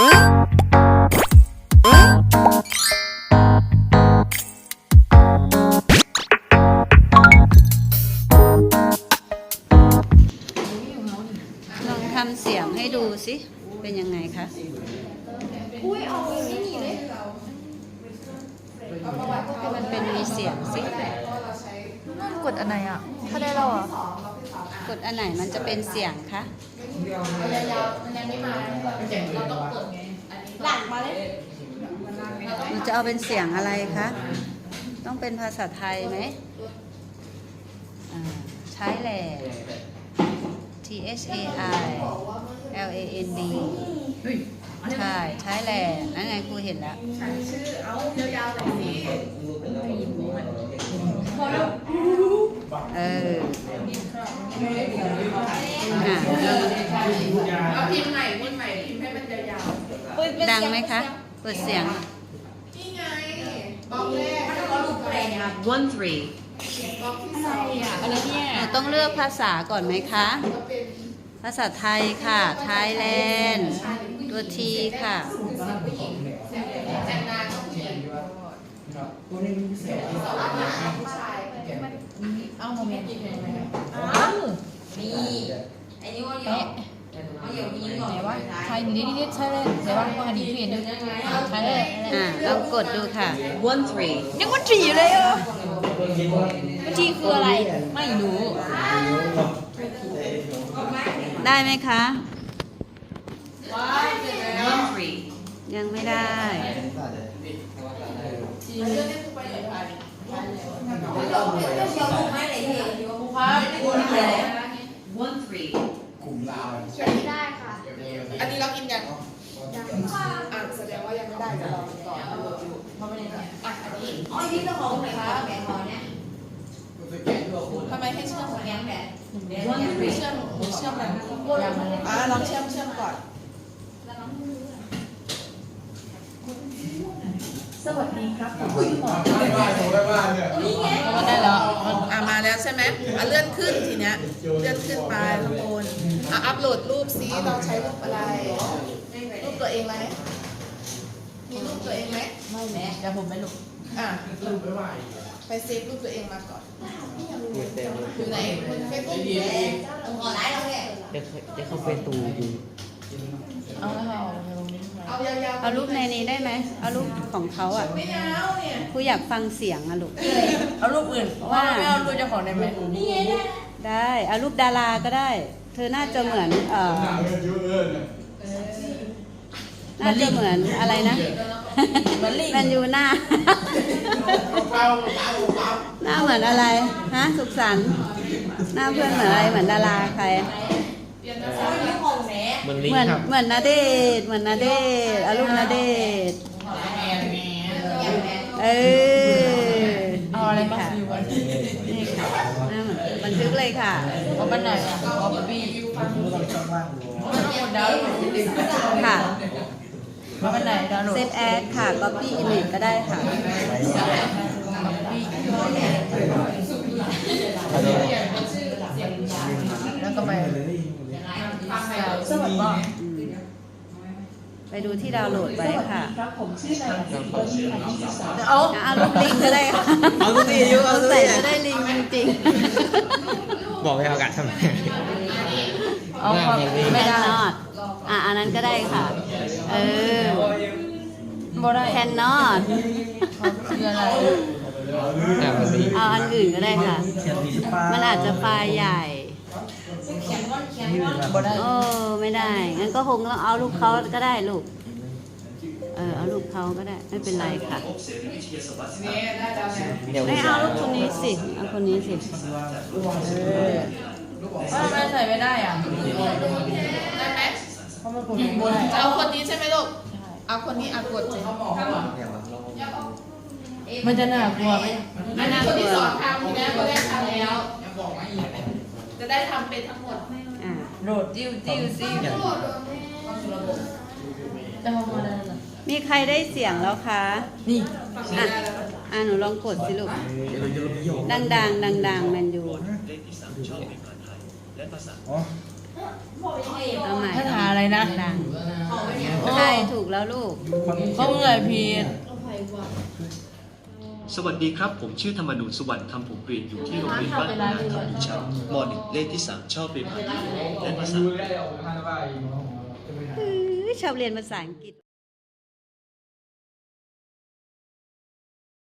ลองทำเสียงให้ดูสิ เป็นยังไงคะ อุ้ยเอาไม่มีเลยให้มันเป็นมีเสียงสิกดอันไหนอะถ้าได้เราอะกดอันไหนมันจะเป็นเสียงคะ หลังมาเลยหนูจะเอาเป็นเสียงอะไรคะ ต้องเป็นภาษาไทยไหมอ่าใช้แหละ T H A I L A N D ใช่ใช้แหละนั่นไงครูเห็นแล้วเอออะเอาพิมพ์ใหม่พิมพ์ใหม่พิมพ์ให้มันยาวดังไหมคะ เปิดเสียง ๆนี่ไงบล็อกแรกถ้าเราลูกแปลงอะ One three. บล็อกที่สองอะอะไรเนี่ยหนูต้องเลือกภาษาก่อนไหมคะ ก็เป็นภาษาไทยค่ะไทยแลนด์ ตัวทีค่ะผู้หญิงแอนนาก็ผู้หญิงสองอันนะผู้ชายเอาโมเมนต์นี่ ไอ้นี่ว่าเยอะเอาเยอะผู้หญิงก่อนไหนวะไทยนี่นี่ใช่เลยไหนวะว่าดีเห็นดูไทยเลยอ่าลองกดดูค่ะ One three. ยังมันจีเลยอะมันจีคืออะไร ไม่รู้ ได้ไหมคะ One three. ยังไม่ได้เรื่องนี้กูไปไหนไป One three. เขียนไม่ได้ค่ะอันนี้เรากินยังอะแสดงว่ายังไม่ได้จะรอก่อนเพราะไม่ได้อะอันนี้อ๋อนี่เจ้าของไหนคะแบงค์ขอเนี่ยทำไมให้เชื่อมแบงค์แบบ One three. เชื่อมเชื่อมอะไรอะลองเชื่อมเชื่อมก่อน สวัสดีครับก็ได้แล้วอะมาแล้วใช่ไหมอะเลื่อนขึ้นทีเนี้ย เลื่อนขึ้นไปข้างบนอะอัพโหลดรูปซิเราใช้รูปอะไร รูปตัวเองไหมมีรูปตัวเองไหมไม่แม่เดี๋ยวผมไม่รู้อะไปเซฟรูปตัวเองมาก่อนอยู่ไหนเฟซบุ๊กผมขอไลน์เราเลยเดี๋ยวเดี๋ยวเขาเป็นตูดูเอาแล้วเอาไปลงนี้าว เอารูปในนี้ได้ไหมเอารูปของเขาอะไม่ยาวเนี่ยครูอยากฟังเสียงอะลูก เอารูปอื่นว่าไม่เอารูปเจ้าของได้ไหมได้ เอารูปดาราก็ได้ เธอน่าจะเหมือนเอ่อน่าจะเหมือนอะไรนะแมนยูหน้าหน้าเหมือนอะไร ฮะ สุขสันต์หน้าเพื่อนเหมือนอะไร เหมือนดาราใคร มันเหลิงมือนครับเหมือนนาเดชน์เหมือนนาเดชน์เอารูปนาเดชน์เออเอาอะไรมาฟิวอันนี้นี่ค่ะหน้าเหมือนบันทึกเลยค่ะ เอาไปไหนอะเอาไปบี้ไม่ต้องกดดาวน์โหลดค่ะเอาไปไหนดาวน์โหลดเซฟแอดค่ะ copy image ก็ได้ค่ะแล้วก็ไป สวัสดีอืมไปดูที่ดาวน์โหลดไว้ค่ะเอาเอารูปลิงก์ก็ได้ค่ะเอาตัวนี้อยู่เอาตัวใส่นี้จะได้ลิงก์จริงบอกให้เอากะทำไมเอาความๆไม่ไม่ได้นอดอะอันนั้นก็ได้ค่ะ เออบ่ได้แคนนอดคืออะไรอะมันลิงเอาอันอื่นก็ได้ค่ะ มันอาจจะไฟล์ใหญ่ บ่ได้โอ้ไม่ได้ งั้นก็คงต้องเอารูปเขาก็ได้ลูก เออเอารูปเขาก็ได้ไม่เป็นไรค่ะเดี๋ยวไม่เอารูปคนนี้สิ เอาคนนี้สิทำไมใส่ไม่ได้อะได้ไหมเพราะมันกดไม่ได้จะเอาคนนี้ใช่ไหมลูก เอาคนนี้อะกดสิมันจะน่ากลัวไหมอันนี้คนที่สองทำทีนี้คนแรกทำแล้วจะ ได้ทำเป็นทั้งหมดอ่าโหลดจิ้วจิ้วจิ้วจะทำอะไรล่ะมีใครได้เสียงแล้วคะ นี่อะอะหนูลองกดสิลูก ดังดังดังดังๆแมนยูเอาใหม่ถ้าถาอะไรนะดังโอ้ใช่ถูกแล้วลูกเขาเหนื่อยพีด สวัสดีครับ ผมชื่อธรรมนูญสุวรรณทำผมเรียนอยู่ที่โรงเรียนบ้านนาคำวิชัยม .1 เลขที่ 3 ชอบเรียนภาษาอังกฤษและภาษา ชอบเรียนภาษาอังกฤษ